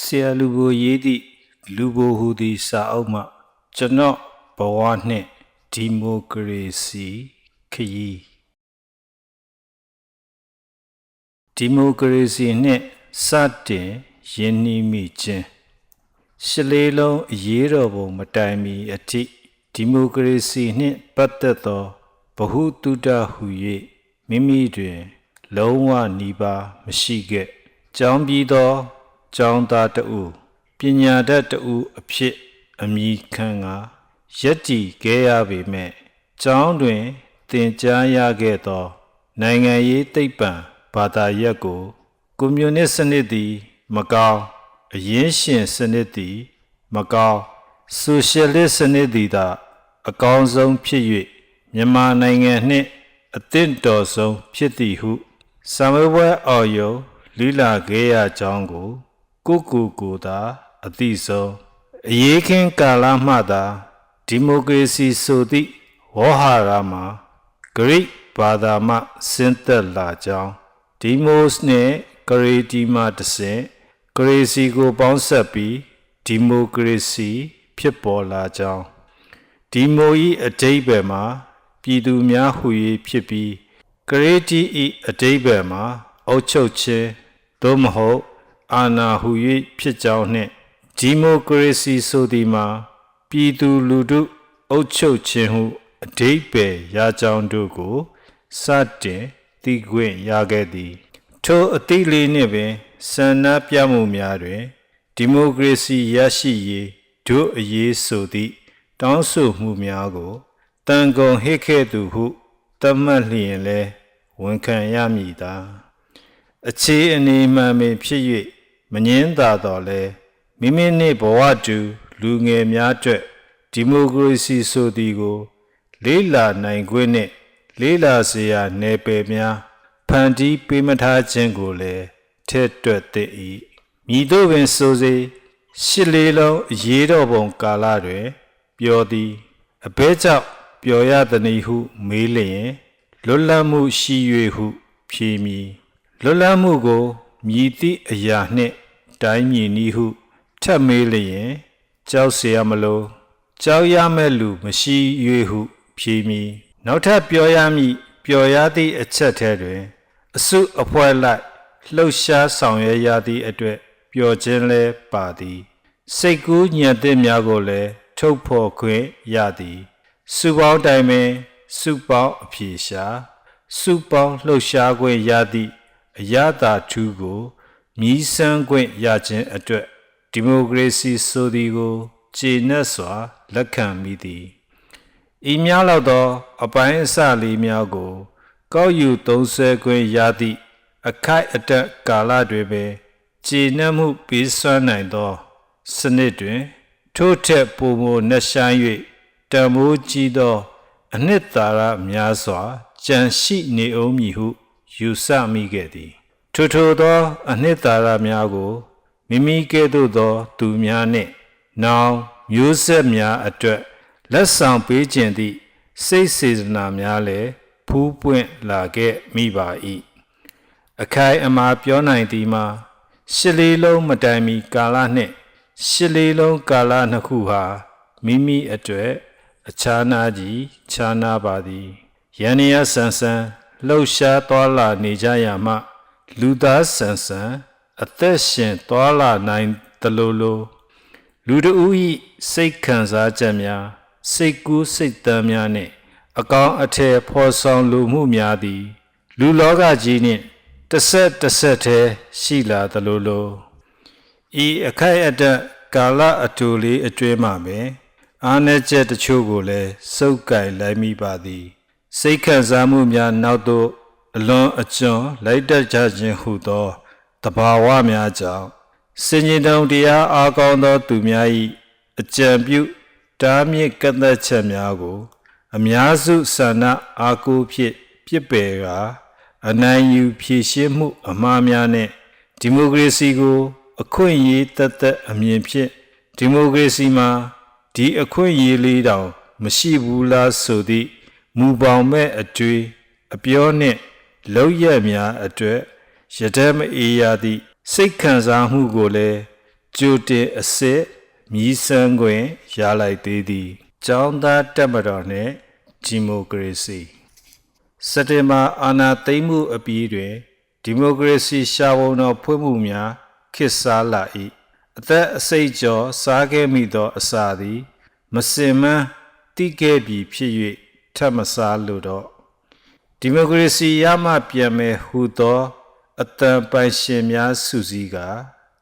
ဆရာလူဘိုရေးသည့်လူဘိုဟူသည်စာအုပ်မှကျွန်တော်ဘဝနှင့်ဒီမိုကရေစီခရီးဒီမိုကရေစီနှင့်စတင်ရင်းနှီးမိခြင်းရှစ်လေးလုံးအရေးတော်ပုံမတိုင်မီအထိဒီမိုကရေစီနှင့်ပတ်သက်သောဗဟုတုတဟု၍မိမိတွင် လုံးဝနီးပါးမရှိခဲ့ကြောင်းပြီးသော ကျောင်းသားတဦးပညာတတ်တဦးအဖြစ်အမိခံကရက်တီခဲ့ရပေမဲ့ကျောင်းတွင်သင်ကြားရခဲ့သော နိုင်ငံရေးသိပ္ပံဘာသာရပ်ကိုကွန်မြူနစ်စနစ်သည် မကောင်းအရင်းရှင်စနစ်သည် မကောင်းဆိုရှယ်လစ်စနစ်သည်သာအကောင်းဆုံးဖြစ်၍မြန်မာနိုင်ငံနှင့်အသင့်တော်ဆုံးဖြစ်သည်ဟုစာမေးပွဲအော်ယုံလိလာခဲ့ရကြောင်းကို ကိုကိုကိုသာအသိဆုံးအရေးခင်းကာလမှသာဒီမိုကရေစီဆိုသည့်ဝေါ်ဟာရမှာဂရိဘာသာမှဆင်းသက်လာကြောင်းဒီမိုစ်နှင့်ဂရေတီမှတဆင့်ဂရေစီကိုပေါင်းဆက်ပြီးဒီမိုကရေစီဖြစ်ပေါ်လာကြောင်းဒီမိုဤအတိတ်ဘယ်မှာပြည်သူများဟူ၍ဖြစ်ပြီးဂရေတီဤအတိတ်ဘယ်မှာအုပ်ချုပ်ခြင်းသို့မဟုတ် အာဏာဟူ၍ဖြစ်ကြောင်းနှင့်ဒီမိုကရေစီဆိုသည်မှာပြည်သူလူထုအုပ်ချုပ်ခြင်းဟုအတိတ်ပဲရကြောင်းတို့ကိုစတင်သိခွင့်ရခဲ့သည် ထိုအသိလေးနှင့်ပင်ဆန္ဒပြမှုများတွင်ဒီမိုကရေစီရရှိရေးတို့အရေးဆိုသည့်တောင်းဆိုမှုများကိုတန်ကုန်ဟစ်ခဲ့သူဟုသတ်မှတ်လျင်လဲဝန်ခံရမည်သာအခြေအနေမှန်ပင်ဖြစ်၍ မငင်းသာတော်လဲမိမိနှင့်ဘဝတူလူငယ်များအတွက်ဒီမိုကရေစီဆိုသည်ကို လေးလာနိုင်ခွင့်နှင့်လေးလာစရာနယ်ပယ်များဖန်တီးပေးမထားခြင်းကိုလည်းထည့်တွက်သင့်၏မြည်တို့ပင်ဆိုစေရှစ်လေးလုံးအရေးတော်ပုံကာလတွင်ပြောသည်အဘဲကြောင့်ပျော်ရသနည်းဟုမေးလျင်လွတ်လပ်မှုရှိ၍ဟုဖြေမည်လွတ်လပ်မှုကိုမြည်သည့်အရာနှင့် တိုင်းမြည်နည်းဟုထပ်မေးလျင်ကြောက်เสียမလို့ကြောက်ရမဲ့လူမရှိ၍ဟုဖြေမည်နောက်ထပ်ပြောရမည်ပျော်ရသည့်အချက်ထဲတွင် အစုအဖွဲ့လိုက်လှုပ်ရှားဆောင်ရွက်ရသည့်အတွက်ပျော်ခြင်းလဲပါသည် စိတ်ကူးညံ့တဲ့များကိုလည်းထုတ်ဖော်ခွင့်ရသည်စုပေါင်းတိုင်ပင်စုပေါင်းအဖြေရှာစုပေါင်းလှုပ်ရှားခွင့်ရသည့်အရသာထူးကို မြည်ဆန်းခွင့်ရခြင်းအတွက်ဒီမိုကရေစီဆိုသည်ကိုခြေနှက်စွာ လက်ခံမိသည်ဤများလောက်သော အပိုင်းအစလေးများကို ကောက်ယူသုံးဆွဲခွင့်ရသည့်အခိုက်အတန့်ကာလတွေပင်ခြေနှက်မှုပေးစွမ်းနိုင်သော စနစ်တွင် ထို့ထက်ပိုမိုနှက်ဆိုင်၍တံမိုးကြီးသော အနှစ်သာရများစွာကြံရှိနေအောင်မည်ဟုယူဆမိခဲ့သည် ထိုထိုသော အနှစ်သာရများကိုမိမိကဲ့သို့သော သူများနှင့်နောင်မျိုးဆက်များအတွက်လက်ဆောင်ပေးခြင်းသည့်စိတ်စေတနာများလည်းဖူးပွင့်လာခဲ့မိပါ၏အခိုင်အမာပြောနိုင်သည်မှာရှစ်လေးလုံးမတိုင်မီကာလနှင့်ရှစ်လေးလုံးကာလနှစ်ခုဟာမိမိအတွက်အခြားနာကြီးခြားနာပါသည်ယန္နယဆန်ဆန်လှုပ်ရှားသွားလာနေကြရမှ လူသားဆန်ဆန်အသက်ရှင်သွားလာနိုင်သလိုလိုလူတဦး၏စိတ်ခံစားချက်များစိတ်ကူးစိတ်တမ်းများနှင့်အကောင်းအထည်ဖော်ဆောင်လူမှုများသည် လူလောကကြီးနှင့်တစ်ဆက်တစ်ဆက်တည်းရှိလာသလိုလိုဤအခိုက်အတန့်ကာလအတူလေးအကျွဲမှပင်အာဏာချက်တချို့ကိုလည်းစုပ်ကိုင်လိုက်မိပါသည် စိတ်ခံစားမှုများနောက်သို့ အလွန်အကျွံလိုက်တတ်ကြခြင်းဟုသောတဘာဝများကြောင့်စင်ကြီးတုံတရားအားကောင်းသောသူများ၏အကြံပြုတားမြစ်ကန့်သက်ချက်များကို အများစုဆန္ဒအားကိုးဖြင့်ပြစ်ပယ်ကာအနိုင်ယူဖြည့်ရှင်းမှု အမှားများနဲ့ဒီမိုကရေစီကို အခွင့်အရေးတသက်အမြင်ဖြင့်ဒီမိုကရေစီမှာဒီအခွင့်အရေးလေးတောင် မရှိဘူးလားဆိုသည့်မူပေါင်းမဲ့အတွေ့အပြောနှင့် လောက်ရများအတွက်ရတဲ့မအေးရသည့်စိတ်ခံစားမှုကိုလည်းကြိုတင်အစစ်မြည်ဆန်းခွင့်ရလိုက်သေးသည်ကျောင်းသားတက်မတော်နှင့်ဒီမိုကရေစီစက်တင်ဘာအာဏာသိမ်းမှုအပြီးတွင်ဒီမိုကရေစီရှားပုံတော်ဖွင့်မှုများခေတ်စားလာ၏အသက်အစိတ်ကျော်စားခဲ့မိသောအစာသည် မစင်မန်းတိခဲ့ပြီဖြစ်၍ထပ်မစားလို့တော့ ဒီမိုကရေစီရမှပြန်မယ်ဟူသောအတန်ပိုင်ရှင်များစုစည်းက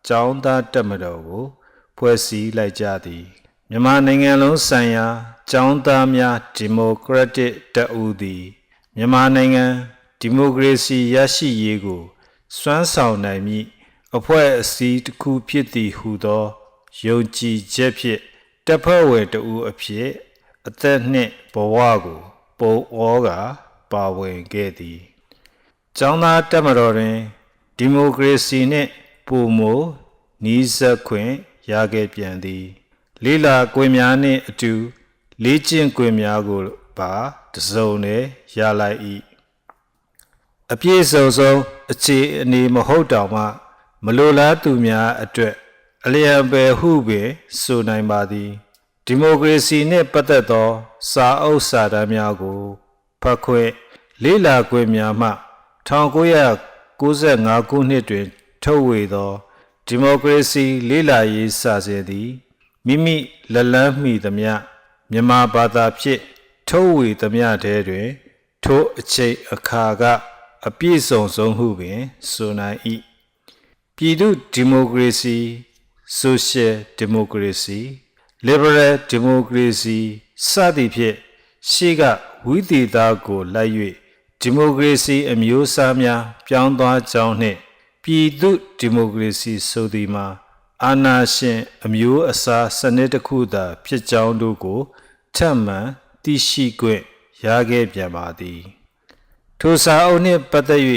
ကျောင်းသားတက်မတော်ကို ဖွဲ့စည်းလိုက်ကြသည်မြန်မာနိုင်ငံလုံးဆိုင်ရာကျောင်းသားများဒီမိုကရက်တစ်တပ်ဦးသည်မြန်မာနိုင်ငံဒီမိုကရေစီရရှိရေးကိုစွမ်းဆောင်နိုင်မည့်အဖွဲ့အစည်းတစ်ခုဖြစ်သည်ဟုသောယုံကြည်ချက်ဖြင့်တပ်ဖွဲ့ဝင်တဦးအဖြစ်အသက်နှင့်ဘဝကိုပုံဩက ပါဝင်ခဲ့သည်ကျောင်းသားတပ်မတော်တွင်ဒီမိုကရေစီနှင့်ပုံမိုနီးစပ်ခွင့်ရခဲ့ပြန်သည်လေးလာကွင်များနှင့်အတူလေးကျင့်ကွင်များကိုပါတစုံနဲ့ရလိုက်၏အပြည့်စုံဆုံးအခြေအနေမဟုတ်တောင်မှမလိုလားသူများအတွက်အလျံပယ်ဟုပင်ဆိုနိုင်ပါသည်ဒီမိုကရေစီနှင့်ပတ်သက်သော စာအုပ်စာတမ်းများကို ဖတ်ခွင့်လေးလာခွင့်များမှ1995ခုနှစ်တွင် ထုတ်ဝေသောဒီမိုကရေစီလေးလာရေးစာစဉ်သည်မိမိလက်လန်းမိသမျှမြန်မာဘာသာဖြင့်ထုတ်ဝေသမျှထဲတွင် ထိုအချိန်အခါကအပြည့်စုံဆုံးဟုပင် ဆိုနိုင်၏ပြည်သူဒီမိုကရေစီ social democracy liberal democracy စသည်ဖြင့်ရှေ့က ဝိသေသကိုလိုက်၍ဒီမိုကရေစီအမျိုးအစားများ ပြောင်းသွားကြောင်းနှင့်ပြည်သူဒီမိုကရေစီဆိုသည်မှာအာဏာရှင် အမျိုးအစားစနစ်တစ်ခုသာ ဖြစ်ကြောင်းတို့ကိုထပ်မံသိရှိခွင့်ရခဲ့ပြန်ပါသည်ထိုစာအုပ်နှင့်ပတ်သက်၍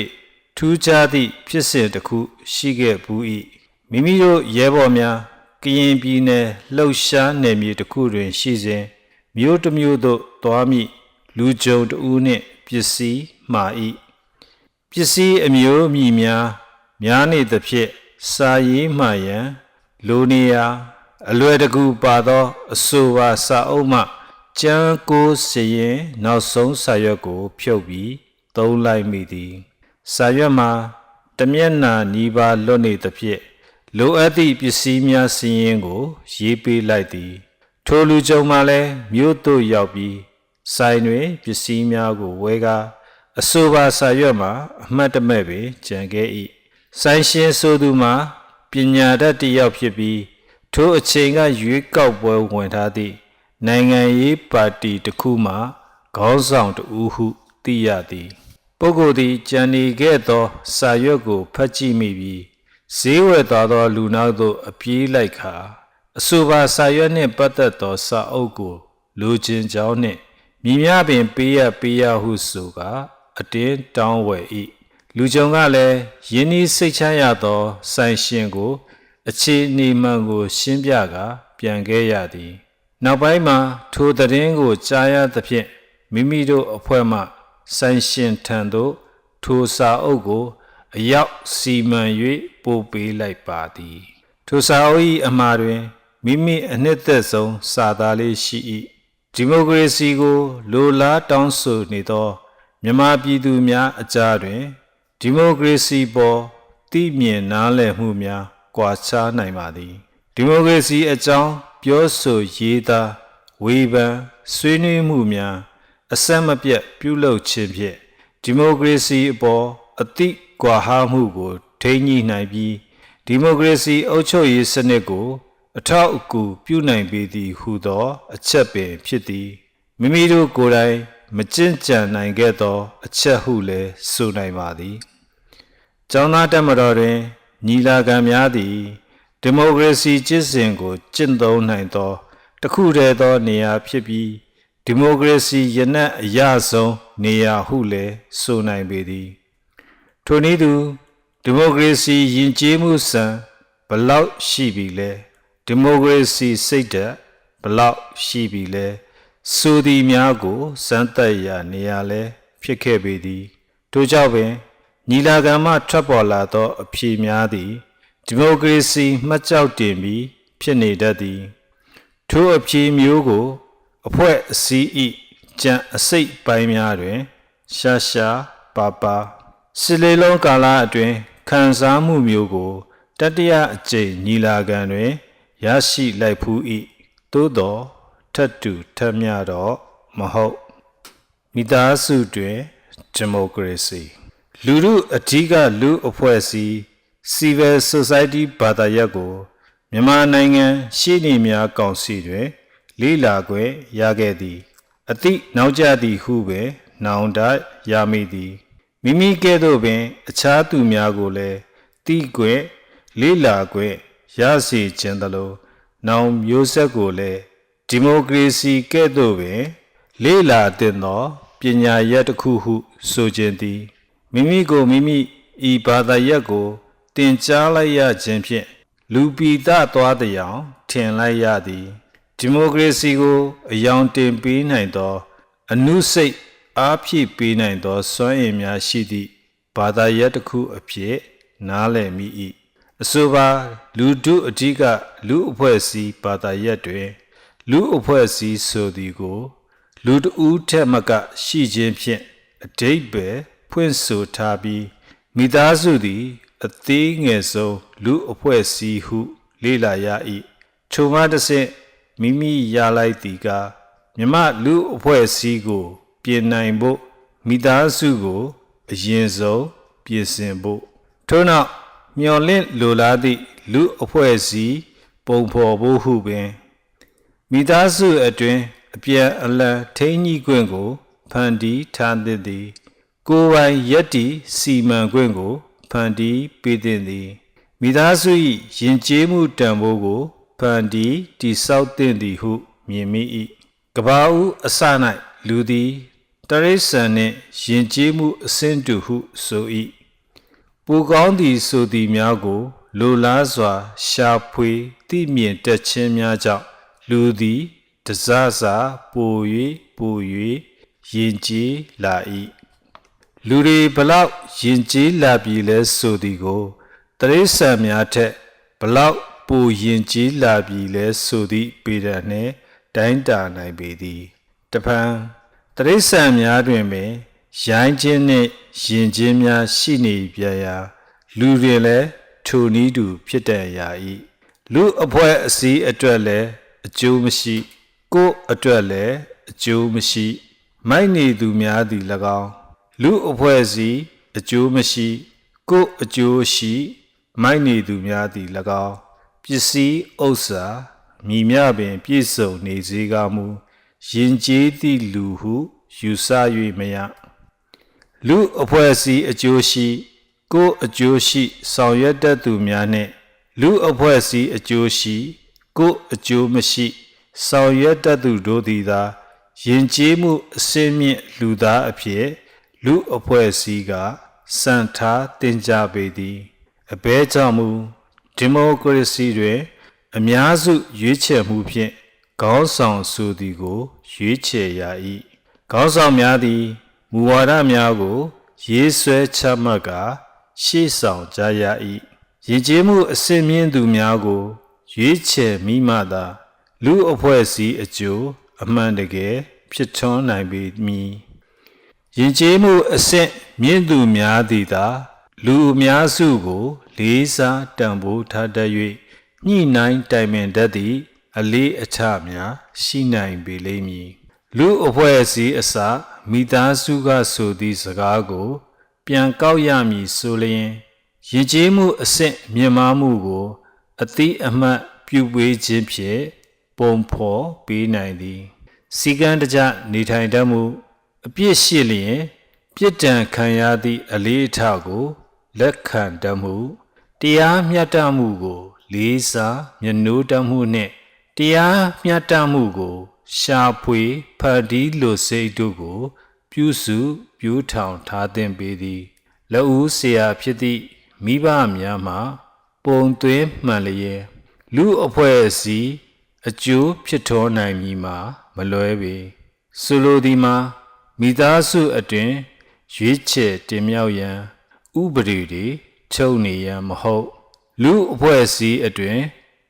ထူးခြားသည့်ဖြစ်စဉ်တစ်ခုရှိခဲ့ဘူး၏မိမိတို့ရဲဘော်များကရင်ပြည်နယ်လှုပ်ရှားနယ်မြေတစ်ခုတွင်ရှိစဉ်မြို့တစ်မြို့သို့သွားမိ လူကြုံတဦးနှင့်ပစ္စည်းမှာ၏ပစ္စည်းအမျိုးမြည်များများနေသဖြင့်စာရေးမှရန်လိုနေရာအလွယ်တကူပါသောအဆိုပါစာအုပ်မှကျမ်းကိုစရင်နောက်ဆုံးစာရွက်ကို ဖြုတ်ပြီးသုံးလိုက်မိသည်စာရွက်မှာတမျက်နှာနီးပါးလွတ်နေသဖြင့်လိုအပ်သည့်ပစ္စည်းများစည်ရင်ကို ရေးပေးလိုက်သည် ထိုလူကြုံမှလည်းမြို့သို့ရောက်ပြီး ဆိုင်တွင်ပစ္စည်းများကိုဝဲကားအဆိုပါစာရွက်မှာအမှတ်တမဲ့ပင်ကြံခဲ့၏ဆိုင်ရှင်ဆိုသူမှာပညာတတ်တစ်ယောက်ဖြစ်ပြီးထိုအချိန်ကရွေးကောက်ပွဲဝင်ထားသည့်နိုင်ငံရေးပါတီတစ်ခုမှခေါင်းဆောင်တဦးဟုသိရသည် ပုဂ္ဂိုလ်သည်ကြံနေခဲ့သောစာရွက်ကိုဖတ်ကြည့်မိပြီးဈေးဝယ်သွားသောလူနောက်သို့အပြေးလိုက်ခါအဆိုပါစာရွက်နှင့်ပတ်သက်သောစာအုပ်ကိုလိုချင်ကြောင်းနှင့် မိမြပင်ပေးရပေးရဟုဆိုကာအတင်းတောင်းဝယ်၏လူကြုံကလည်းယင်းဤစိတ်ချမ်းရသောဆိုင်ရှင်ကို အခြေအနေမှန်ကို ရှင်းပြကာပြန်ခဲ့ရသည် နောက်ပိုင်းမှာထိုသတင်းကိုကြားရသဖြင့်မိမိတို့အဖွဲ့မှဆိုင်ရှင်ထံသို့ထိုစာအုပ်ကို အရောက်စီမံ၍ပို့ပေးလိုက်ပါသည် ထိုစာအုပ်၏အမှားတွင်မိမိအနှစ်သက်ဆုံးစာသားလေးရှိ၏ ဒီမိုကရေစီကိုလိုလားတောင်းဆိုနေသောမြန်မာပြည်သူများအကြားတွင်ဒီမိုကရေစီပေါ်သိမြင်နားလည်မှုများကွာခြားနိုင်ပါသည်ဒီမိုကရေစီအကြောင်းပြောဆိုရေးသားဝေဖန်ဆွေးနွေးမှုများအဆက်မပြတ်ပြုလုပ်ခြင်းဖြင့်ဒီမိုကရေစီအပေါ်အသည့်ကွာဟမှုကိုထိန်းညှိနိုင်ပြီးဒီမိုကရေစီအုပ်ချုပ်ရေးစနစ်ကို အထောက်အကူပြုနိုင်ပေသည်ဟုသော အချက်ပင်ဖြစ်သည်မိမိတို့ကိုယ်တိုင်မကျင့်ကြံနိုင်ခဲ့သော အချက်ဟုလည်းဆိုနိုင်ပါသည်ကျောင်းသားတက်မတော်တွင်ညီလာခံများသည်ဒီမိုကရေစီကျင့်စဉ်ကိုကျင့်သုံးနိုင်သောတခုတည်းသောနေရာဖြစ်ပြီးဒီမိုကရေစီရနက်အရဆုံးနေရာဟုလည်းဆိုနိုင်ပေသည်ထိုနည်းသူဒီမိုကရေစီယဉ်ကျေးမှုစံဘလောက်ရှိပြီလဲ ဒီမိုကရေစီစိတ်ဓာတ်ဘလောက်ရှိပြီလဲဆိုသည်များကိုစမ်းသပ်ရာနေရာလဲဖြစ်ခဲ့ပေသည်ထို့ကြောင့်ပင်ညီလာခံမှထွက်ပေါ်လာသော အဖြေများသည်ဒီမိုကရေစီမှတ်ကြောက်တင်ပြီးဖြစ်နေတတ်သည်ထိုအဖြေမျိုးကို အဖွဲ့အစည်းဤကြံအစိတ်ပိုင်းများတွင် ရှာရှာပါပါစစ်လေးလုံးကာလအတွင်းခံစားမှုမျိုးကိုတတိယအကြိမ်ညီလာခံတွင် ရရှိလိုက်ဖူး၏သို့သောထတ်တူထက်မြတော့မဟုတ်မိသားစုတွင်ဒီမိုကရေစီလူမှုအဓိကလူအဖွဲ့အစည်း Civil Society ဘာသာရပ်ကိုမြန်မာနိုင်ငံရှေ့နေများကောင်စီတွင် လေးလာခွင့်ရခဲ့သည်အသည့်နောက်ကျသည်ဟုပင်နောင်တရမိသည်မိမိကဲ့သို့ပင် အခြားသူများကိုလည်းတိကွယ်လေးလာခွင့် ရစေခြင်းသလိုနောင်မျိုးဆက်ကိုလည်းဒီမိုကရေစီကဲ့သို့ပင်လေးလာတင်သောပညာရပ်တစ်ခုဟုဆိုခြင်းသည်မိမိကိုမိမိဤဘာသာရပ်ကိုတင်ကြားလိုက်ရခြင်းဖြင့်လူပီတသွားတဲ့အောင်ထင်လိုက်ရသည်ဒီမိုကရေစီကိုအယောင်တင်ပေးနိုင်သော အနုစိတ်အားဖြည့်ပေးနိုင်သောစွမ်းရည်များရှိသည့်ဘာသာရပ်တစ်ခုအဖြစ်နားလည်မိ၏ အဆိုပါလူတုအဓိကလူအဖွဲ့အစည်းဘာသာရပ်တွင်လူအဖွဲ့အစည်းဆိုသည်ကို လူတဦးထက်မက ရှိခြင်းဖြင့်အတိတ်ပဲဖွင့်ဆိုထားပြီးမိသားစုသည် အသေးငယ်ဆုံးလူအဖွဲ့အစည်းဟု လေ့လာရ၏ထိုမှတစ်ဆင့်မိမိရလိုက်သည်ကမြမလူအဖွဲ့အစည်းကို ပြင်နိုင်ဖို့မိသားစုကို အရင်ဆုံးပြင်ဆင်ဖို့ထို့နောက် မျော်လင့်လိုလားသည့်လူအဖွဲ့အစည်းပုံဖော်ဖို့ဟုပင်မိသားစုအတွင်အပြန်အလှန်ထိန်းညှိခွင့်ကိုဖန်တီးထားသင့်သည် ကိုယ်ပိုင်ယက်တီစီမံခွင့်ကိုဖန်တီးပေးသင့်သည်မိသားစု၏ယဉ်ကျေးမှုတန်ဖိုးကိုဖန်တီးတိဆောက်သင့်သည်ဟု မြင်မိ၏ကဘာဦးအစ၌လူသည်တရိษံနှင့်ယဉ်ကျေးမှုအစဉ်တူဟုဆို၏ ပူကောင်းသည်ဆိုသည်များကိုလိုလားစွာ ရှာဖွေသိမြင်တတ်ခြင်းများကြောင့်လူသည်တစစာပို၍ပို၍ယဉ်ကျေးလာ၏လူတွေဘလောက်ယဉ်ကျေးလာပြီလဲဆိုသည်ကိုတရိษံများထက်ဘလောက်ပိုယဉ်ကျေးလာပြီလဲဆိုသည့်ပေဒံနှင့်တိုင်းတာနိုင်ပေသည်တပံတရိษံများတွင်ပင် ရိုင်းခြင်းနှင့်ယဉ်ခြင်းများရှိနေပြရာလူတွေလည်းထိုနည်းတူဖြစ်တတ်ရာ၏လူအဖွဲ့အစည်းအတွက်လည်းအကျိုးမရှိ ကိုယ်အတွက်လည်းအကျိုးမရှိ မိုက်နေသူများသည်၎င်းလူအဖွဲ့အစည်းအကျိုးမရှိ ကိုယ်အကျိုးရှိ မိုက်နေသူများသည်၎င်းပစ္စည်းဥစ္စာမိမြပင် ပြည့်စုံနေစေကမူယဉ်ကျေးသည့်လူဟုယူဆ၍မရ လူအဖွဲ့အစည်းအကျိုးရှိ ကိုယ်အကျိုးရှိ ဆောင်ရွက်တတ်သူများနှင့်လူအဖွဲ့အစည်းအကျိုးရှိ ကိုယ်အကျိုးမရှိ ဆောင်ရွက်တတ်သူတို့သည်သာယဉ်ကျေးမှုအစင်းမြင့်လူသားအဖြစ်လူအဖွဲ့အစည်းကစံထားတင်ကြပေသည်အဘဲကြောင့်မူဒီမိုကရေစီတွင်အများစုရွေးချယ်မှုဖြင့်ခေါင်းဆောင်ဆိုသည်ကို ရွေးချယ်ရ၏ခေါင်းဆောင်များသည် မူဝါဒများကို ရေးဆွဲချမှတ်ကာရှေ့ဆောင်ကြရ၏ရည်ကြည်မှုအစင်မြင့်သူများကို ရွေးချယ်မိမှသာ လူအဖွဲ့အစည်းအကျိုးအမှန်တကယ်ဖြစ်ထွန်းနိုင်ပေမည်ယဉ်ကျေးမှုအဆင့်မြင့်သူများသည်သာ လူအများစုကို လေးစားတန်ဖိုးထားတတ်၍ညှိနှိုင်းတိုင်ပင်တတ်သည့်အလေးအချများရှိနိုင်ပေလိမ့်မည် လူအဖွဲ့အစည်းအစမိသားစုကဆိုသည့်စကားကို ပြန်ကောက်ရမည်ဆိုလျင်ယဉ်ကျေးမှုအဆင့်မြင့်မားမှုကို အတိအမှတ်ပြုပေးခြင်းဖြင့်ပုံဖော်ပေးနိုင်သည်စီကံတကြနေထိုင်တတ်မှု အပြစ်ရှိလျင်ပြစ်ဒဏ်ခံရသည့်အလေးအထကို လက်ခံတတ်မှုတရားမျှတမှုကို လေးစားမျက်နှိုးတတ်မှုနှင့်တရားမျှတမှုကို ရှာဖွေဖတ်တီးလိုစိတ်တို့ကို ပြုစုပြူးထောင်ထားသင့်ပေသည်လက်ဦးဆရာဖြစ်သည့်မိဘများမှပုံသွင်းမှန်လျက်လူအဖွဲ့အစည်းအကျိုးဖြစ်တော်နိုင်မည်မှာမလွဲပေဆိုလိုသည်မှာမိသားစုအတွင်ရွေးချယ်တင်မြှောက်ရန်ဥပဒေတွေချုပ်နေရန်မဟုတ်လူအဖွဲ့အစည်းအတွင်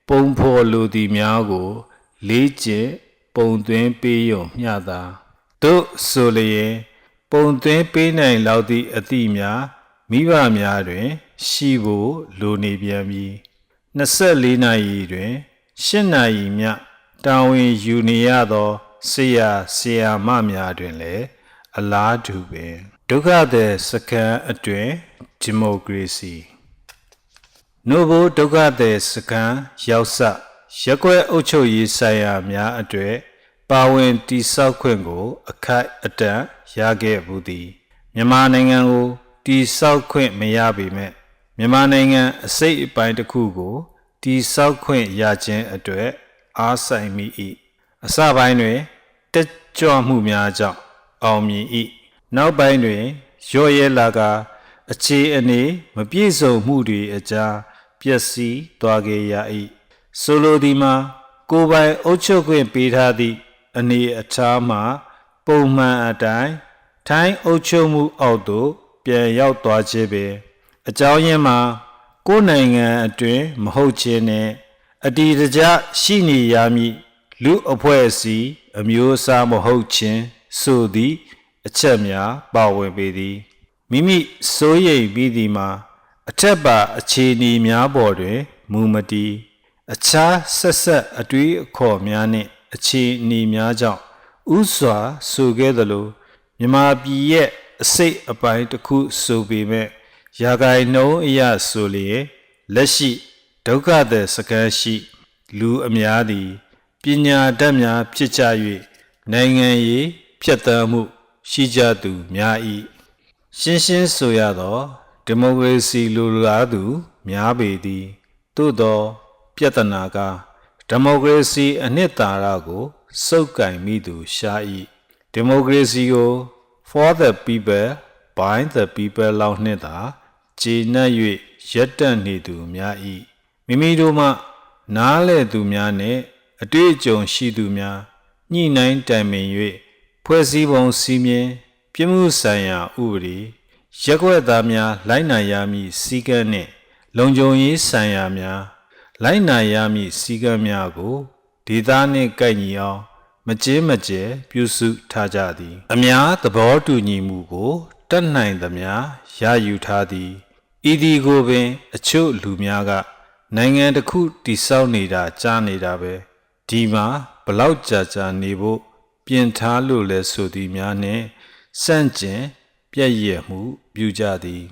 ပုံဖော်လိုသည်များကို လေးကျင့် ပုံသွင်းပေးရုံမျှသာတို့ဆိုလျင်ပုံသွင်းပေးနိုင်လောက်သည့်အသည့်များမိဘများတွင် ရှိဖို့လိုနေပြန်ပြီ24နာရီတွင်8နာရီမြတာဝန်ယူနေရသောဆရာဆရာမများတွင်လည်းအလားတူပင်ဒုက္ခသည်စခန်းအတွင်ဒီမိုကရေစီနိုဘိုဒုက္ခသည်စခန်းရောက်စ ရက်ွက်အုပ်ချုပ်ရေးဆိုင်ရာများအတွေ့ပါဝင်တိဆောက်ခွင့်ကို အခိုက်အတန့်ရခဲ့ဘူးသည်မြန်မာနိုင်ငံကိုတိဆောက်ခွင့်မရပေမဲ့မြန်မာနိုင်ငံအစိတ်အပိုင်းတစ်ခုကိုတိဆောက်ခွင့်ရခြင်းအတွေ့အားဆိုင်မိ၏အစပိုင်းတွင်တက်ကြွမှုများကြောင့်အောင်မြင်၏နောက်ပိုင်းတွင်ရော့ရဲလာကအခြေအနေမပြည့်စုံမှုတွေအကြားပျက်စီးသွားခဲ့ရ၏ ဆိုလိုသည်မှာကိုယ်ပိုင်အုပ်ချုပ်ခွင့်ပေးထားသည့်အနေအထားမှပုံမှန်အတိုင်းထိုင်းအုပ်ချုပ်မှုအောက်သို့ပြန်ရောက်သွားခြင်းပင်အကြောင်းရင်းမှာကိုယ်နိုင်ငံအတွင်းမဟုတ်ခြင်းနဲ့အတီတကျရှိနေရမည်လူအဖွဲ့အစည်းအမျိုးအစားမဟုတ်ခြင်းဆိုသည့်အချက်များပါဝင်ပေသည်မိမိစိုးရိမ်ပြီးသည်မှာအထက်ပါအခြေအနေများပေါ်တွင်မူမတီ အခြားဆက်ဆက်အတွေးအခေါ်များနှင့်အခြေအနေများကြောင့်ဥစွာဆိုခဲ့သလိုမြမာပြည်ရဲ့အစိတ်အပိုင်းတစ်ခုဆိုပေမဲ့ရာဂိုင်နှုံးအရဆိုလျင်လက်ရှိဒုက္ခသည်စကမ်းရှိ လူအများသည်ပညာတတ်များဖြစ်ကြ၍နိုင်ငံရေးဖြတ်သန်းမှု ရှိကြသူများ၏ရှင်းရှင်းဆိုရသောဒီမိုကရေစီလူလားသူ များပေသည်သို့သော ပြဿနာကဒီမိုကရေစီအနှစ်သာရကိုစုပ်ကင်မိသူရှား၏ဒီမိုကရေစီကို for the people by the people လောက်နှစ်သာခြေနှက်၍ရက်တက်နေသူများ၏မိမိတို့မှနားလဲသူများနှင့်အတွေ့အကြုံရှိသူများညှိနှိုင်းတိုင်ပင်၍ဖွဲ့စည်းပုံစီမင်းပြမှုဆိုင်ရာဥပဒေရက်ွက်သားများလိုက်နိုင်ရမည့်စည်းကမ်းနှင့်လုံခြုံရေးဆိုင်ရာများ လိုက်နိုင်ရမည့်စည်းကမ်းများကိုဒေသနှင့်ကိုက်ညီအောင်မကျင်းမကျဲပြုစုထားကြသည် အများသဘောတူညီမှုကိုတတ်နိုင်သမျှရယူထားသည်ဤဒီကိုပင် အချို့လူများက နိုင်ငံတစ်ခုတည်ဆောက်နေတာကြားနေတာပဲဒီမှာဘလောက်ကြာကြာနေဖို့ပြင်ထားလို့လဲဆိုသည်များနှင့်စန့်ကျင် ပြည့်ရမှုပြုကြသည်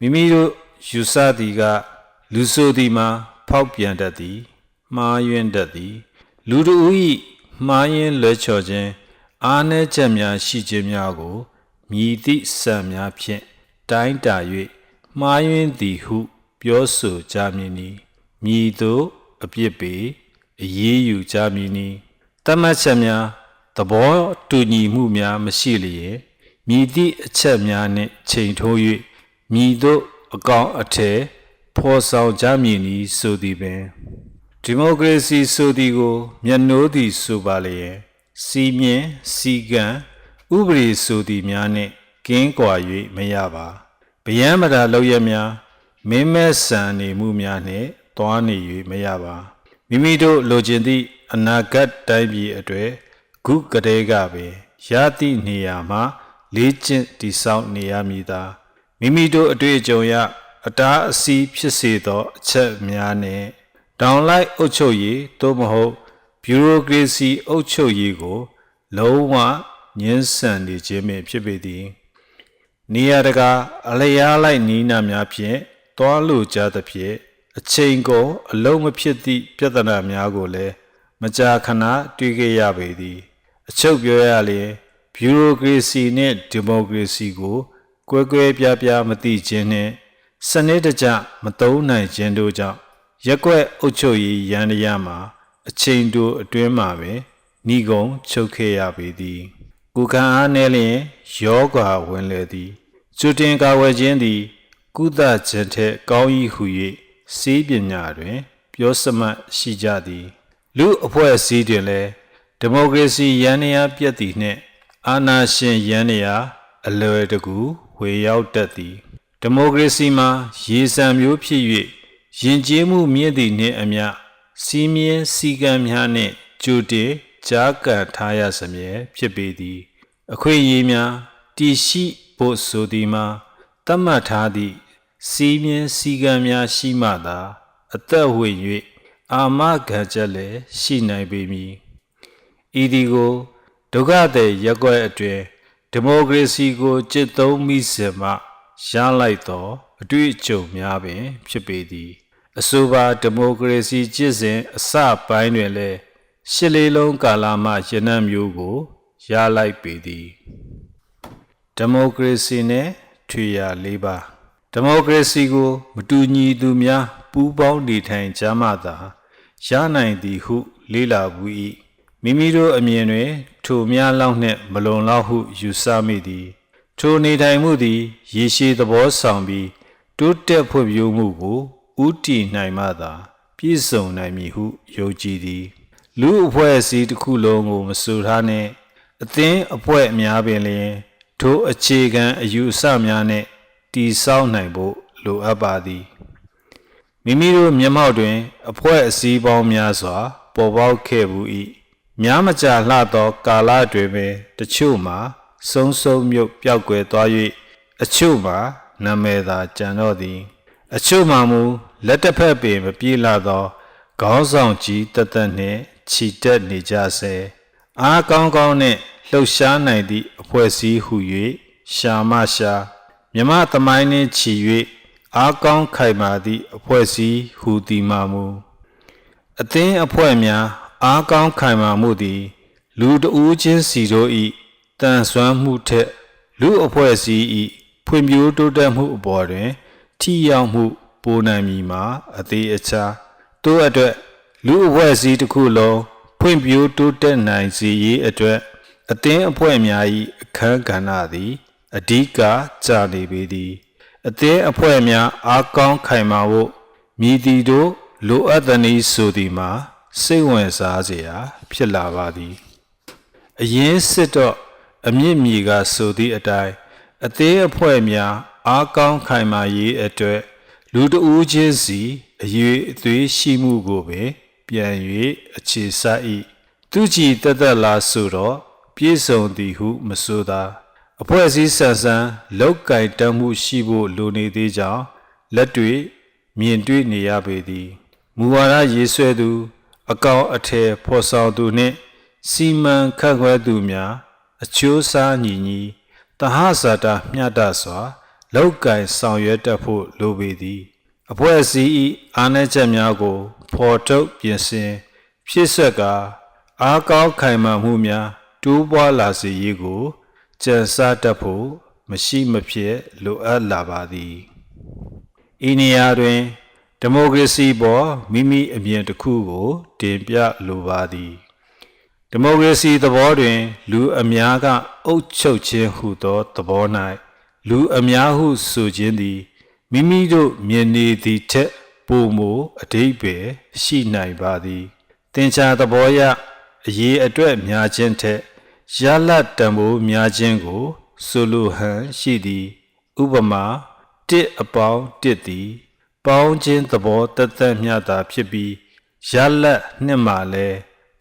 မိမိတို့ယူဆသည်က လူဆိုသည်မှာ ဖောက်ပြန်တတ်သည်မှားယွင်းတတ်သည် လူတို့၏မှားယွင်းလွဲချော်ခြင်းအားနည်းချက်များရှိခြင်းများကိုမြည်သည့်စံများဖြင့်တိုင်းတာ၍မှားယွင်းသည်ဟု ပြောဆိုကြမည်နီမြည်သို့အပြစ်ပေအရေးယူကြမည်နီတမတ်ချက်များသဘောတူညီမှုများမရှိလျင်မြည်သည့်အချက်များနှင့်ချိန်ထိုး၍မြည်သို့အကောင်အထည် ဖော်ဆောင်ကြမည်နီဆိုသည်ပင်ဒီမိုကရေစီဆိုသည်ကို မျက်နှိုးသည်ဆိုပါလျင်စီမြင်စီကံဥပဒေဆိုသည်များနှင့်ကင်းကွာ၍မရပါဗျံမတာလောက်ရများမင်းမဲ့ဆန်နေမှုများနှင့်တွားနေ၍မရပါမိမိတို့လိုချင်သည့်အနာဂတ်တိုင်းပြည်အတွေ့ခုကလေးကပင်ရသည့်နေရာမှာလေးကျင့်တည်ဆောက်နေရမည်သာမိမိတို့အတွေ့အကြုံရ အတားအဆီးဖြစ်စေသောအချက်များနှင့်တောင်လိုက်အုပ်ချုပ်ရေးသို့မဟုတ်ဘျူရိုကရေစီအုပ်ချုပ်ရေးကို လုံးဝညှင်းဆန်နေခြင်းပင်ဖြစ်ပေသည်နေရတကာအလျားလိုက်နီးနာများဖြင့်တွားလို့ကြသဖြင့်အချိန်ကိုအလုံးမဖြစ်သည့်ပြဿနာများကိုလည်းမကြာခဏတွေ့ခဲ့ရပေသည် အချုပ်ပြောရလျင်ဘျူရိုကရေစီနှင့်ဒီမိုကရေစီကို ကွဲကွဲပြားပြားမသိခြင်းနှင့် စနစ်တကျမသုံးနိုင်ခြင်းတို့ကြောင့်ရက်ွက်အုပ်ချုပ်ရေးရန်ရမှာ အချိန်တိုအတွင်းမှာပဲဏီကုံချုပ်ခဲ့ရပေသည်ကုခံအားနည်းလျင်ယောဂါဝင်လေသည်ကျွတင်ကာဝယ်ခြင်းသည် ကုသခြင်းထက်ကောင်း၏ဟု၍စေးပညာတွင် ပြောစမှတ်ရှိကြသည် လူအဖွဲ့အစည်းတွင်လည်းဒီမိုကရေစီရန်ရာပြက်သည်နှင့် အာဏာရှင်ရန်ရာအလွယ်တကူဝေရောက်တတ်သည် ဒီမိုကရေစီမှာရေစံမျိုးဖြစ်၍ယဉ်ကျေးမှုမြင့်သည့်နှင့်အမျှစီးမြဲစည်းကမ်းများနှင့်ကြိုတင်ကြားကန်ထားရစမြဲဖြစ်ပေသည် အခွင့်အရေးများတည်ရှိဖို့ဆိုသည်မှာတတ်မှတ်ထားသည့်စီးမြဲစည်းကမ်းများရှိမှသာ အသက်ဝင်၍အာမခံချက်လည်းရှိနိုင်ပေမည်ဤဒီကိုဒုက္ခသည်ရက်ွက်အတွင်ဒီမိုကရေစီကိုကျင့်သုံးမိစဉ်မှ ရလိုက်သောအတွေ့အကြုံများပင် ဖြစ်ပေသည်အဆိုပါဒီမိုကရေစီကျင့်စဉ်အစပိုင်းတွင်လည်းရှစ်လေးလုံးကာလမှယနံ့မျိုးကိုရလိုက်ပေသည်ဒီမိုကရေစီနဲ့ထွေရလေးပါဒီမိုကရေစီကို မတူညီသူများပူးပေါင်းနေထိုင်ကြမှသာရနိုင်သည်ဟု လေးလာဘူး၏မိမိတို့အမြင်တွင် ထိုများလောက်နှင့်မလုံလောက်ဟုယူဆမိသည် ထိုနေထိုင်မှုသည်ရေရှည်သဘောဆောင်ပြီးတိုးတက်ဖွံ့ဖြိုးမှုကိုဥတီနိုင်မှသာ ပြည့်စုံနိုင်မည်ဟုယုံကြည်သည် လူအဖွဲ့အစည်းတစ်ခုလုံးကိုမဆိုထားနဲ့အသင်းအဖွဲ့အများပင်လျင်ထိုအခြေခံအယူအဆများနဲ့တည်ဆောက်နိုင်ဖို့လိုအပ်ပါသည်မိမိတို့မျက်မှောက်တွင် အဖွဲ့အစည်းပေါင်းများစွာ ပေါ်ပေါက်ခဲ့ဘူး၏များမကြာလှသော ကာလတွင်ပင်တချို့မှာ စုံစုံမြုပ်ပျောက်ကွယ်သွား၍အချို့မှာနာမည်သာကြံတော့သည် အချို့မှာမူလက်တစ်ဖက်ပင်မပြေလာသောခေါင်းဆောင်ကြီးတသက်နှင့်ခြိတက်နေကြစေအားကောင်းကောင်းနှင့်လှုပ်ရှားနိုင်သည့်အဖွဲ့အစည်းဟု၍ရှာမရှာမြမသမိုင်းနှင့်ခြီ၍အားကောင်းခိုင်မာသည့်အဖွဲ့အစည်းဟူသည်မှာမူအသင်းအဖွဲ့များအားကောင်းခိုင်မာမှုသည် လူတဦးချင်းစီတို့၏ တန်ဆွမ်းမှုထက်လူအဖွဲ့အစည်း၏ဖွံ့ဖြိုးတိုးတက်မှုအပေါ်တွင် ထိရောက်မှု ပိုနိုင်မည်မှာအသေးအချာတို့အတွက်လူအဖွဲ့အစည်းတစ်ခုလုံးဖွံ့ဖြိုးတိုးတက်နိုင်စေရေးအတွက်အသင်းအဖွဲ့များ၏အခမ်းကဏ္ဍသည်အဓိကကြာနေပေသည်အသင်းအဖွဲ့များအားကောင်းခိုင်မာဖို့မြည်သည်တို့လိုအပ်သည်နည်းဆိုသည်မှာစိတ်ဝင်စားစရာ ဖြစ်လာပါသည်အရင်စစ်တော့ အမြင့်မြေကဆိုသည့်အတိုင်းအသေးအဖွဲ့များအားကောင်းခိုင်မာရေးအတွက်လူတဦးချင်းစီအရေးအသွေးရှိမှုကိုပင်ပြန်၍အခြေစိုက်၏သူကြည်တက်တက်လာဆိုတော့ပြည့်စုံသည်ဟုမဆိုသာအဖွဲ့အစည်းဆန်ဆန်လောက်ကင်တမ်းမှုရှိဖို့လိုနေသေးကြောင်းလက်တွေ့မြင်တွေ့နေရပေသည်မူဝါဒရေးဆွဲသူ အကောင်အထည်ဖော်ဆောင်သူနှင့်စီမံခန့်ခွဲသူများ အချိုးစားညီညီတဟဇာတာမျှတစွာလောက်ကင်ဆောင်ရွက်တတ်ဖို့လိုပေသည်အဖွဲ့အစည်း၏အားနည်းချက်များကိုဖော်ထုတ်ပြင်ဆင်ဖြစ်ဆွက်ကအားကောင်းခိုင်မာမှုများတိုးပွားလာစေရေးကိုကြံစားတတ်ဖို့မရှိမဖြစ်လိုအပ်လာပါသည်ဤနေရာတွင်ဒီမိုကရေစီပေါ်မိမိအမြင်တစ်ခုကိုတင်ပြလိုပါသည် ဒီမိုကရေစီသဘောတွင် လူအများကအုပ်ချုပ်ခြင်းဟုသောသဘော၌လူအများဟုဆိုခြင်းသည်မိမိတို့မြင်နေသည့်ထက်ပိုမိုအတိတ်ပဲရှိနိုင်ပါသည်သင်္ချာသဘောရအရေးအတွက်များခြင်းထက်ရလတ်တံပိုးများခြင်းကိုဆိုလိုဟန်ရှိသည်ဥပမာတစ်အပေါင်းတစ်သည်ပေါင်းခြင်းသဘောတသက်မျှတာဖြစ်ပြီးရလတ်နှစ်မှာလဲ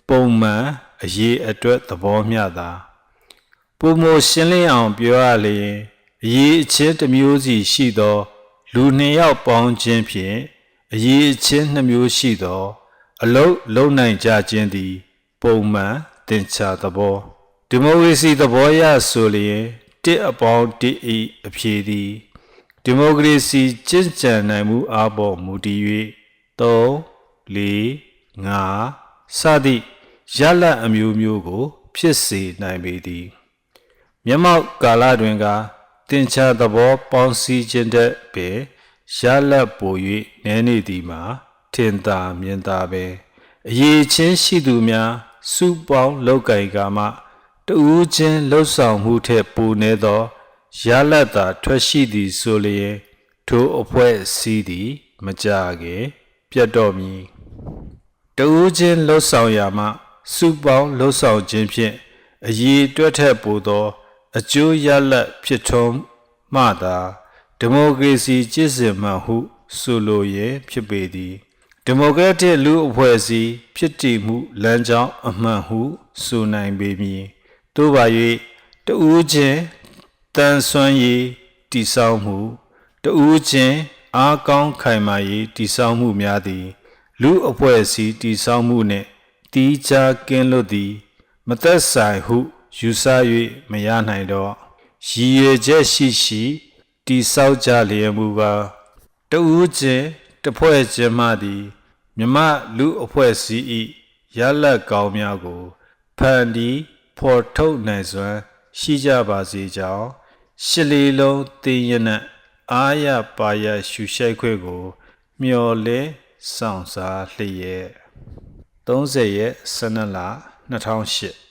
ပုံမှန် အရေးအတွက်သဘောမျှတာပုံမရှင်းလင်းအောင်ပြောရလျင်အရေးအချင်းတစ်မျိုးစီရှိသော လူနှစ်ယောက်ပေါင်းခြင်းဖြင့်အရေးအချင်းနှစ်မျိုးရှိသော အလုံးလုံးနိုင်ကြခြင်းသည် ပုံမှန်တင်ချသဘောဒီမိုကရေစီသဘောရဆိုလျင်တစ်အပေါင်းတစ်ဤအဖြေသည်ဒီမိုကရေစီကျင့်ကြံနိုင်မှုအားပေါ်မူတည်၍3 4 5စသည့် ရလတ်အမျိုးမျိုးကို ဖြစ်စေနိုင်ပေသည်မျက်မှောက်ကာလတွင်ကတင်ချသဘောပေါင်းစည်းခြင်းတဲ့ပင်ရလတ်ပို၍နည်းနေသည်မှာထင်သာမြင်သာပဲအရေးချင်းရှိသူများစုပေါင်းလောက်ကင်ကမှတဦးချင်းလှုပ်ဆောင်မှုထက်ပိုနေသောရလတ်သာထွက်ရှိသည်ဆိုလျင်ထိုအဖွဲ့အစည်းသည် မကြခင် ပြတ်တော်မူတဦးချင်းလှုပ်ဆောင်ရာမှ စုပေါင်းလှုပ်ဆောင်ခြင်းဖြင့်အရေးတွက်ထက်ပိုသော အကျိုးရလတ်ဖြစ်ထုံးမှသာဒီမိုကရေစီကျင့်စဉ်မှဟုဆိုလိုရင်ဖြစ်ပေသည်ဒီမိုကရက်တစ်လူအဖွဲ့အစည်းဖြစ်တည်မှုလမ်းကြောင်းအမှန်ဟုဆိုနိုင်ပေမည်သို့ပါ၍တဦးချင်းတန်ဆွမ်းရေးတည်ဆောက်မှုတဦးချင်းအားကောင်းခိုင်မာရေးတည်ဆောက်မှုများသည် လူအဖွဲ့အစည်းတည်ဆောက်မှုနှင့် တီးခြားကင်းလွတ်သည် မသက်ဆိုင်ဟု ယူဆ၍မရနိုင်တော့ရည်ရွယ်ချက်ရှိရှိတိဆောက်ကြလျက်မူကားတဦးချင်းတစ်ဖွဲ့ချင်းမှသည်မြမလူအဖွဲ့အစည်း၏ရလတ်ကောင်းများကိုဖန်တီးဖော်ထုတ်နိုင်စွမ်းရှိကြပါစေကြောင်းရှစ်လေးလုံးတင်းရနက်အာရပါရရှုရှိုက်ခွဲကို မျော်လင့်ဆောင်စားလျက် 30ရက်12လ2008